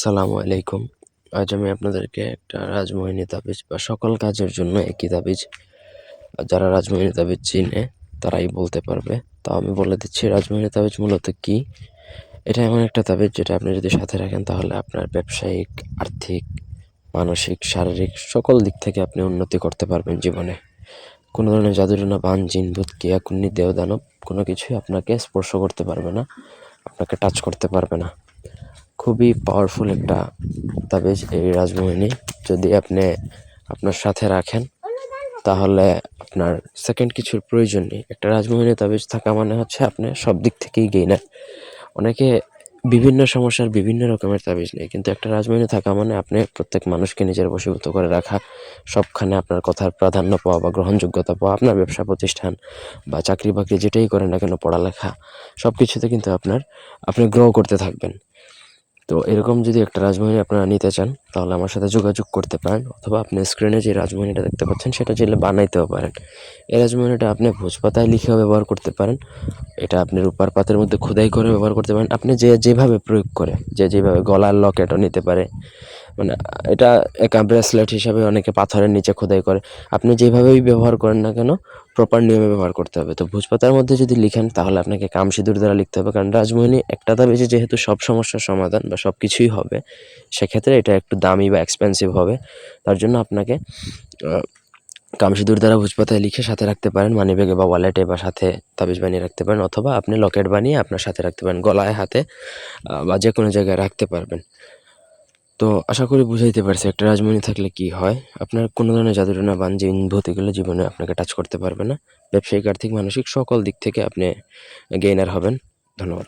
আসসালামু আলাইকুম। আজ আমি আপনাদেরকে একটা রাজমোহিনী তাবিজ বা সকল কাজের জন্য একই তাবিজ যারা রাজমোহিনী তাবিজ চিনে তারাই বলতে পারবে। তো আমি বলে দিচ্ছি, রাজমোহিনী তাবিজ মূলত কি? এটা এমন একটা তাবিজ যেটা আপনি যদি সাথে রাখেন তাহলে আপনার ব্যবসায়িক, আর্থিক, মানসিক, শারীরিক সকল দিক থেকে আপনি উন্নতি করতে পারবেন জীবনে। কোনো ধরনের জাদুটনা বান, জিন, ভূত, কিয়া কুন্নি দেওদানব কোনো কিছুই আপনাকে স্পর্শ করতে পারবে না, আপনাকে টাচ করতে পারবে না। খুবই পাওয়ারফুল একটা তাবিজ এই রাজমোহিনী। যদি আপনি আপনার সাথে রাখেন, তাহলে আপনার সেকেন্ড কিছুর প্রয়োজন নেই। একটা রাজমোহিনী তাবিজ থাকা মানে হচ্ছে আপনি সব দিক থেকেই গেইনার অনেকে বিভিন্ন সমস্যার বিভিন্ন রকমের তাবিজ নেই কিন্তু একটা রাজমোহিনী থাকা মানে আপনি প্রত্যেক মানুষকে নিজের বশীভূত করে রাখা, সবখানে আপনার কথার প্রাধান্য পাওয়া বা গ্রহণযোগ্যতা পাওয়া, আপনার ব্যবসা প্রতিষ্ঠান বা চাকরি বাকরি যেটাই করেন না কেন, পড়ালেখা সব কিছুতে কিন্তু আপনার, আপনি গ্রো করতে থাকবেন। তো এরকম যদি একটা রাজমোহিনী আপনারা নিতে চান, তাহলে আমার সাথে যোগাযোগ করতে পারেন, অথবা আপনি স্ক্রিনে যে রাজমোহিনীটা দেখতে পাচ্ছেন, সেটা চাইলে বানাইতেও পারেন। এই রাজমোহিনীটা আপনি ভোজপাতায় লিখেও ব্যবহার করতে পারেন। এটা আপনি রূপার পাতের মধ্যে খোদাই করে ব্যবহার করতে পারেন। আপনি যে যেভাবে প্রয়োগ করে, যে যেভাবে গলার লকেটও নিতে পারে মানে এটা একা ব্রেসলেট হিসাবে অনেকে পাথরের নিচে খোদাই করে। আপনি যেভাবেই ব্যবহার করেন না কেন প্রপার নিয়মে ব্যবহার করতে হবে। তো ভোজপাতার মধ্যে যদি লিখেন, তাহলে আপনাকে কাম সিঁদুর দ্বারা লিখতে হবে। কারণ রাজমোহিনী একটা দাবিজে যেহেতু সব সমস্যার সমাধান বা সব কিছুই হবে, সেক্ষেত্রে এটা একটু দামি বা এক্সপেন্সিভ হবে। তার জন্য আপনাকে কামসিঁদুর দ্বারা ভোজপাতায় লিখে সাথে রাখতে পারেন। মানিব্যাগে বা ওয়ালেটে বা সাথে তাবিজ বানিয়ে রাখতে পারেন। অথবা আপনি লকেট বানিয়ে আপনার সাথে রাখতে পারেন। গলায়, হাতে বা যে কোনো জায়গায় রাখতে পারবেন। তো আশা করি বুঝাইতে পারছি একটা রাজমণি থাকলে কি হয়। আপনার কোনো ধরনের জাদুটনা বান যে ভূতিগুলো জীবনে আপনাকে টাচ করতে পারবে না। ব্যবসায়িক, আর্থিক, মানসিক সকল দিক থেকে আপনি গেইনার হবেন। ধন্যবাদ।